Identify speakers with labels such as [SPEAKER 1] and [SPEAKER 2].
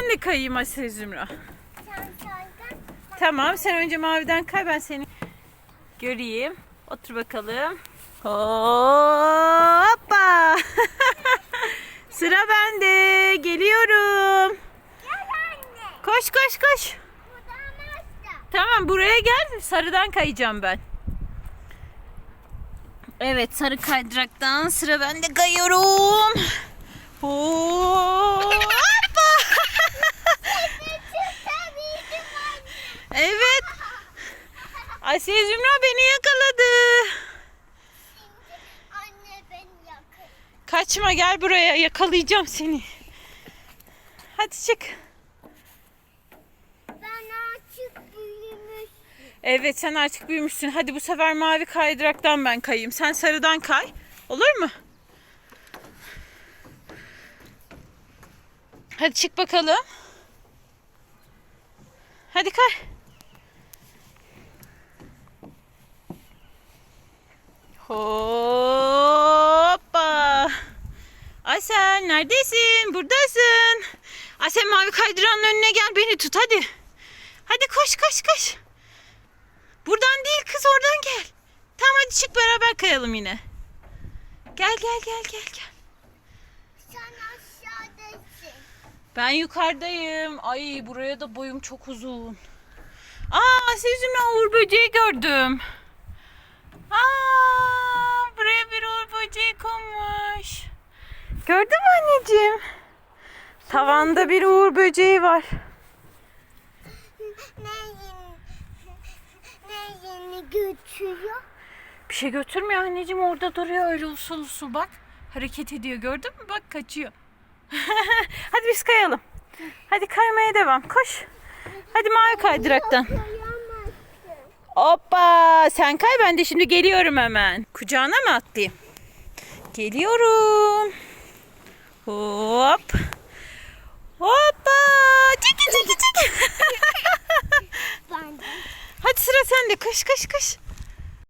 [SPEAKER 1] ben de kayayım Asya Zümra.
[SPEAKER 2] Sen saydın.
[SPEAKER 1] Tamam sen önce maviden kay ben seni göreyim. Otur bakalım. Hoppa. Sıra bende. Geliyorum.
[SPEAKER 2] Gel anne.
[SPEAKER 1] Koş koş koş. Tamam buraya gel. Sarıdan kayacağım ben. Evet sarı kaydıraktan sıra bende kayıyorum. Hoppa.
[SPEAKER 2] Tabii
[SPEAKER 1] Evet. Asiye Zümra beni yakaladı.
[SPEAKER 2] Anne beni yakın.
[SPEAKER 1] Kaçma gel buraya yakalayacağım seni. Hadi çık.
[SPEAKER 2] Ben açık büyümüş.
[SPEAKER 1] Evet sen artık büyümüşsün. Hadi bu sefer mavi kaydıraktan ben kayayım. Sen sarıdan kay. Olur mu? Hadi çık bakalım. Hadi kay. Hoppa. Asel neredesin? Buradasın. Asel mavi kaydıranın önüne gel beni tut hadi. Hadi koş koş koş. Buradan değil kız oradan gel. Tamam hadi çık beraber kayalım yine. Gel gel gel gel gel.
[SPEAKER 2] Sen aşağıdasın.
[SPEAKER 1] Ben yukarıdayım. Ay buraya da boyum çok uzun. Aa sizimle uğur böceği gördüm. Aa Gördün mü anneciğim? Tavanda bir uğur böceği var.
[SPEAKER 2] Neyini götürüyor?
[SPEAKER 1] Bir şey götürmüyor anneciğim orada duruyor öyle usul usul bak. Hareket ediyor gördün mü? Bak kaçıyor. Hadi biz kayalım. Hadi kaymaya devam. Koş. Hadi mavi kaydıraktan. Hoppa sen kay ben de şimdi geliyorum hemen. Kucağına mı atlayayım? Geliyorum. Hop. Hoppa. Çeki çeki çeki.
[SPEAKER 2] Ben de.
[SPEAKER 1] Hadi sıra sende. Koş koş koş.